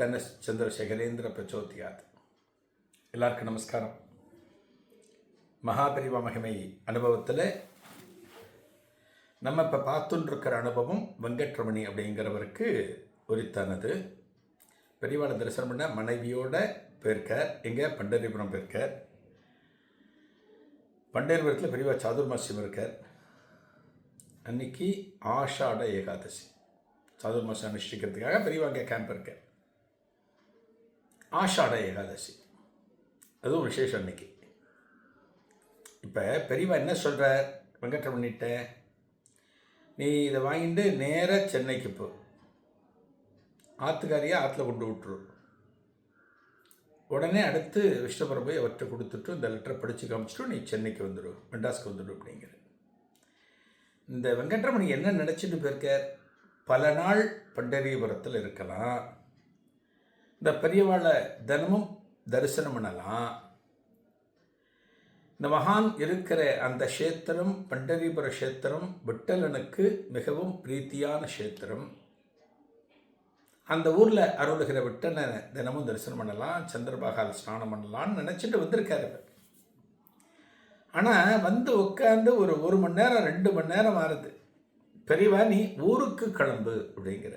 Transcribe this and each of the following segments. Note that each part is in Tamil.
தன்ன சந்திரசேகரேந்திர பிரச்சோதியாத் எல்லாருக்கும் நமஸ்காரம் மகாபரிவ மகிமை அனுபவத்தில் நம்ம இப்போ பார்த்துட்டுருக்கிற அனுபவம் வெங்கட்ரமணி அப்படிங்கிறவருக்கு உரித்தானது பெரியவாளை தரிசனம் பண்ண மனைவியோட போயிருக்கார் எங்கே பண்டரிபுரம் போயிருக்கார் பண்டேரிபுரத்தில் பெரியவா சாதுர்மாசியம் இருக்கார் அன்னைக்கு ஆஷாட ஏகாதசி சாதுர்மாசம் அனுஷ்டிக்கிறதுக்காக பெரியவா அங்கே கேம்ப் இருக்கு ஆஷாட ஏகாதசி. அதுவும் விசேஷம் அன்னைக்கு. இப்போ பெரியவா என்ன சொல்கிற வெங்கட்ரமணிட்ட நீ இதை வாங்கிட்டு நேராக சென்னைக்கு போ. ஆற்றுக்காரியாக ஆற்றுல கொண்டு விட்டுரு. உடனே அடுத்து விஷ்ணுபுரம் போய் அவர்கிட்ட கொடுத்துட்டு இந்த லெட்டரை படித்து காமிச்சிட்டு நீ சென்னைக்கு வந்துடும் மெட்ராஸ்க்கு வந்துடும் அப்படிங்கிற இந்த வெங்கட்ரமணி என்ன நினச்சிட்டு போயிருக்கார்? பல நாள் பண்டரிபுரத்தில் இருக்கலாம். இந்த பெரியவாளை தினமும் தரிசனம் பண்ணலாம். இந்த மகான் இருக்கிற அந்த கஷேத்திரம் பண்டரிபுர கஷேத்திரம் விட்டலனுக்கு மிகவும் பிரீத்தியான கஷேத்திரம். அந்த ஊரில் அருளுகிற விட்டனை தினமும் தரிசனம் பண்ணலாம் சந்திரபாகால் ஸ்நானம் பண்ணலாம்னு நினச்சிட்டு வந்திருக்காரு ஆனால் வந்து உட்காந்து ஒரு ஒரு மணி நேரம் ரெண்டு மணி நேரம் ஆறுது. பெரியவா நீ ஊருக்கு கிளம்பு அப்படிங்கிற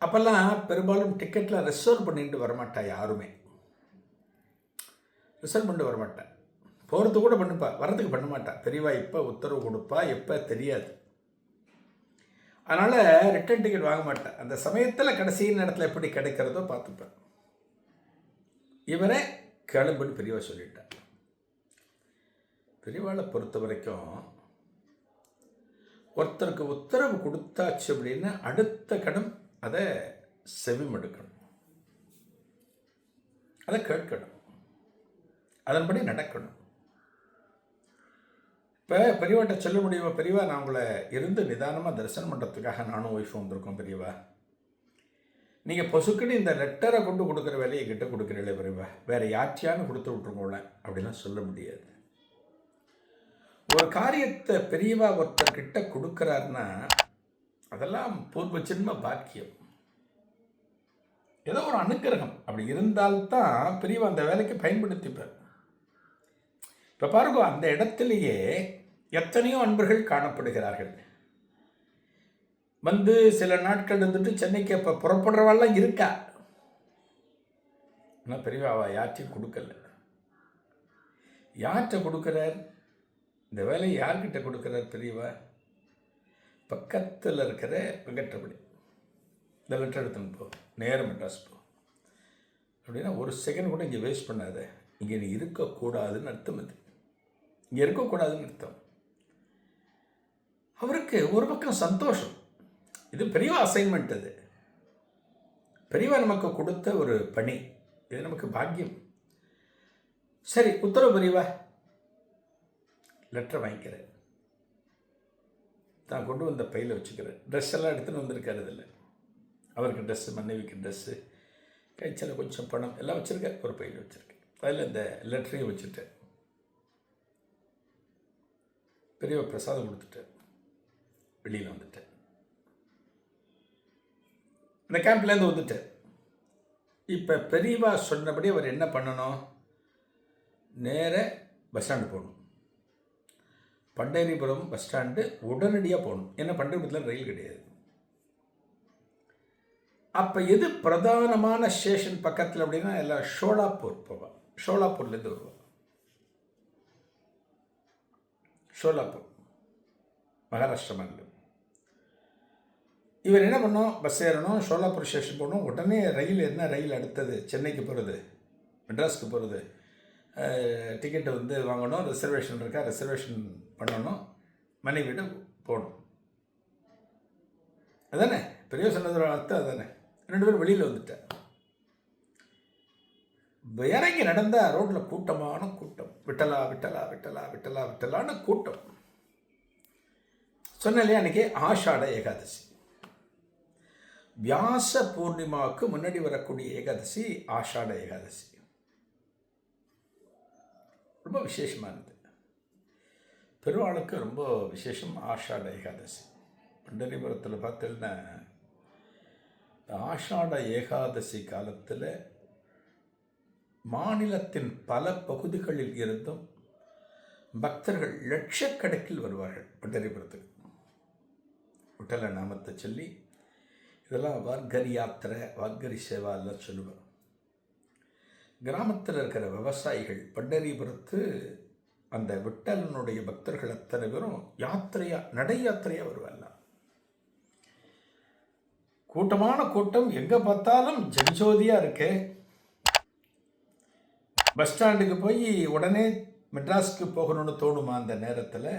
அப்போல்லாம் பெரும்பாலும் டிக்கெட்டில் ரிசர்வ் பண்ணிட்டு வரமாட்டேன் யாருமே. ரிசர்வ் பண்ணிட்டு வரமாட்டேன் போகிறது கூட பண்ணுப்பா வரதுக்கு பண்ண மாட்டேன் பெரியவா எப்போ உத்தரவு கொடுப்பா எப்போ தெரியாது. அதனால் ரிட்டர்ன் டிக்கெட் வாங்க மாட்டேன் அந்த சமயத்தில் கடைசி நேரத்தில் எப்படி கிடைக்கிறதோ பார்த்துப்பேன் இவரே கிளம்புன்னு பெரியவா சொல்லிட்டார் பெரியவாளை பொறுத்த வரைக்கும் ஒருத்தருக்கு உத்தரவு கொடுத்தாச்சு அப்படின்னு அடுத்த கடம் அதை செவிமடுக்கணும் அதை கேட்கணும். அதன்படி நடக்கணும். இப்போ பெரியவாட்ட சொல்ல முடியுமா பெரியவா நான் உங்களை இருந்து நிதானமாக தரிசனம் பண்ணுறதுக்காக நானும் ஒய்ஃபும் வந்திருக்கோம் பெரியவா. நீங்கள் பொசுக்குன்னு இந்த லெட்டரை கொண்டு கொடுக்குற வேலையை கிட்ட கொடுக்குறீங்களே பெரியவா. வேறு யாச்சியான்னு கொடுத்து விட்ருக்கோங்கள அப்படிலாம் சொல்ல முடியாது. ஒரு காரியத்தை பெரியவா ஒருத்தர்கிட்ட கொடுக்குறாருன்னா அதெல்லாம் பூர்வ ஜென்ம பாக்கியம். ஏதோ ஒரு அனுக்கிரகம். அப்படி இருந்தால்தான் பெரியவா அந்த வேலைக்கு பயன்படுத்திப்பார். இப்போ பாருங்க அந்த இடத்துலையே எத்தனையோ அன்பர்கள் காணப்படுகிறார்கள். வந்து சில நாட்கள் இருந்துட்டு சென்னைக்கு இப்போ புறப்படுறவாள்லாம் இருக்கா? ஆனால் பெரியவா அவள் யார்ட்டையும் கொடுக்கல. யார்கிட்ட கொடுக்குறார்? இந்த வேலையை யார்கிட்ட கொடுக்குறார் பெரியவா? பக்கத்தில் இருக்கிற வெங்கட்ரபடி இந்த லெட்டர் எடுத்துன்னு போ. நேரம் மெட்ராஸ் போ. அப்படின்னா ஒரு செகண்ட் கூட இங்கே வேஸ்ட் பண்ணாத. இங்கே நீ இருக்கக்கூடாதுன்னு அர்த்தம் இது இங்கே இருக்கக்கூடாதுன்னு அர்த்தம். அவருக்கு ஒரு பக்கம் சந்தோஷம். இது பெரிய அசைன்மெண்ட் அது. பெரியவா நமக்கு கொடுத்த ஒரு பணி. இது நமக்கு பாக்கியம். சரி உத்தரவு பெரியவா? லெட்டர் வாங்கிக்கிறேன். தான் கொண்டு வந்த பையில் வச்சுக்கிறேன். ட்ரெஸ் எல்லாம் எடுத்துன்னு வந்திருக்காரு இதில். அவருக்கு ட்ரெஸ்ஸு மனைவிக்கு ட்ரெஸ்ஸு கைச்சில் கொஞ்சம் பணம் எல்லாம் வச்சுருக்கேன். ஒரு பையில் வச்சுருக்கேன். அதில் இந்த லெட்டரையும் வச்சுட்டேன். பெரிய பிரசாதம் கொடுத்துட்டேன். வெளியில் வந்துட்டேன். இந்த கேம்ப்லேருந்து வந்துட்டேன். இப்போ பெரியவா சொன்னபடி அவர் என்ன பண்ணணும்? நேர பஸ் ஸ்டாண்டு போகணும். பண்டேரிபுரம் பஸ் ஸ்டாண்டு உடனடியாக போகணும். ஏன்னா பண்டேரிபுரத்தில் ரயில் கிடையாது. அப்போ எது பிரதானமான ஸ்டேஷன் பக்கத்தில் அப்படின்னா எல்லாம் ஷோலாப்பூர் போவான் ஷோலாப்பூர்லேருந்து வருவான் ஷோலாப்பூர் மகாராஷ்டிர மாநிலம் இவர் என்ன பண்ணோம்? பஸ் ஏறணும் ஷோலாப்பூர் ஸ்டேஷன் போகணும். உடனே ரயில் என்ன ரயில் அடுத்தது? சென்னைக்கு போகிறது மெட்ராஸ்க்கு போகிறது டிக்கெட்டை வந்து வாங்கணும் ரிசர்வேஷன் இருக்கா ரிசர்வேஷன் பண்ணணும் மனைவிட போகணும். அதானே? பெரிய சொன்னதோட அர்த்தம் அதானே? ரெண்டு பேரும் வெளியில் வந்துட்டேன். இறங்கி நடந்தால் ரோட்டில் கூட்டமான கூட்டம். விட்டலா விட்டலா விட்டலா விட்டலா விட்டலான்னு கூட்டம். சொன்னேன் இல்லையா அன்றைக்கி ஆஷாட ஏகாதசி. வியாச பூர்ணிமாவுக்கு முன்னாடி வரக்கூடிய ஏகாதசி ஆஷாட ஏகாதசி. ரொம்ப விசேஷமானது. பெருவாளுக்கு ரொம்ப விசேஷம் ஆஷாட ஏகாதசி. பண்டரிபுரத்தில் பார்த்தீங்கன்னா ஆஷாட ஏகாதசி காலத்தில் மாநிலத்தின் பல பகுதிகளில் இருந்தும் பக்தர்கள் லட்சக்கணக்கில் வருவார்கள் பண்டரிபுரத்துக்கு. விட்டல நாமத்தை சொல்லி இதெல்லாம் வார்கரி யாத்திரை வார்கரி சேவா எல்லாம் கிராமத்தில் இருக்கிற விவசாயிகள் பண்டரிபுரத்து அந்த விட்டலனுடைய பக்தர்கள் அத்தனை பேரும் யாத்திரையா நடை யாத்திரையாக வருவாங்க. கூட்டமான கூட்டம் எங்கே பார்த்தாலும் ஜென்ஜோதியாக இருக்கு. பஸ் ஸ்டாண்டுக்கு போய் உடனே மெட்ராஸ்க்கு போகணும்னு தோணுமா அந்த நேரத்தில்?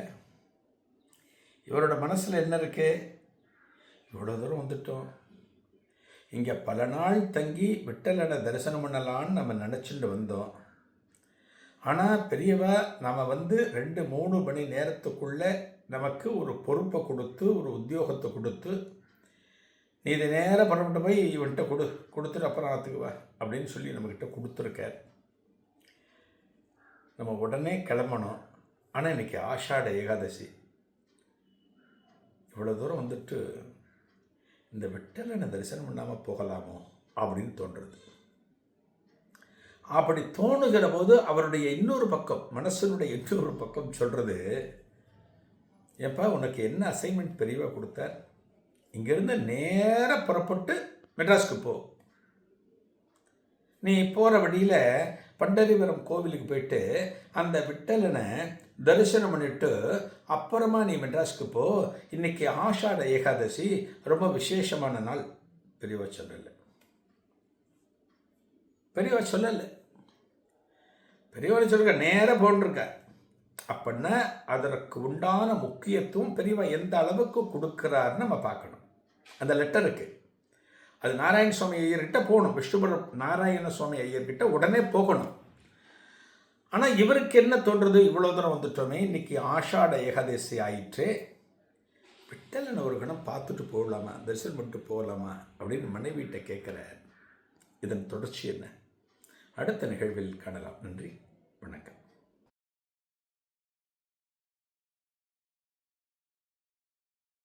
இவரோட மனசில் என்ன இருக்கு? இவ்வளோ தூரம் வந்துட்டோம். இங்கே பல நாள் தங்கி விட்டலனை தரிசனம் பண்ணலான்னு நம்ம நினச்சிட்டு வந்தோம். ஆனால் பெரியவா நம்ம வந்து ரெண்டு மூணு மணி நேரத்துக்குள்ளே நமக்கு ஒரு பொறுப்பை கொடுத்து ஒரு உத்தியோகத்தை கொடுத்து நீ இதை நேராக புறப்பட்டு போய் இவன்கிட்ட கொடு கொடுத்துட்டு அப்புறம் ஆற்றுக்குவா அப்படின்னு சொல்லி நம்மக்கிட்ட கொடுத்துருக்கார். நம்ம உடனே கிளம்பணும். ஆனால் இன்றைக்கி ஆஷாட ஏகாதசி. இவ்வளோ தூரம் வந்துட்டு இந்த விட்டலனை தரிசனம் பண்ணாமல் போகலாமோ அப்படின்னு தோன்றுறது அப்படி தோணுகிற போது அவருடைய இன்னொரு பக்கம் மனசனுடைய இன்னொரு பக்கம் சொல்கிறது ஏப்பா உனக்கு என்ன அசைன்மெண்ட் பெரியவா கொடுத்தார் இங்கேருந்து நேராக புறப்பட்டு மெட்ராஸ்க்கு போ. நீ போகிற வழியில் பண்டரிபுரம் கோவிலுக்கு போயிட்டு அந்த விட்டலனை தரிசனம் பண்ணிட்டு அப்புறமா நீ மெட்ராஸ்க்கு போ. இன்னைக்கு ஆஷாட ஏகாதசி ரொம்ப விசேஷமான நாள். பெரியவா சொல்லலை. பெரியவா சொல்லலை. பெரியவா சொல்லுங்க நேராக போன்றிருக்க அப்படின்னா அதற்கு உண்டான முக்கியத்துவம் பெரியவா எந்த அளவுக்கு கொடுக்குறாருன்னு நம்ம பார்க்கணும். அந்த லெட்டருக்கு அது நாராயண சுவாமி ஐயர்கிட்ட போகணும். விஷ்ணுபுரம் நாராயண சுவாமி ஐயர்கிட்ட உடனே போகணும். ஆனால் இவருக்கு என்ன தோன்றது? இவ்வளோ தூரம் வந்துட்டோமே. இன்றைக்கி ஆஷாட ஏகாதசி ஆயிற்று. விட்டலன் ஒரு கணம் பார்த்துட்டு போகலாமா? தரிசனம் பண்ணிட்டு போகலாமா? அப்படின்னு மனைவிட்ட கேட்குற இதன் தொடர்ச்சி என்ன? அடுத்த நிகழ்வில் காணலாம். நன்றி. வணக்கம்.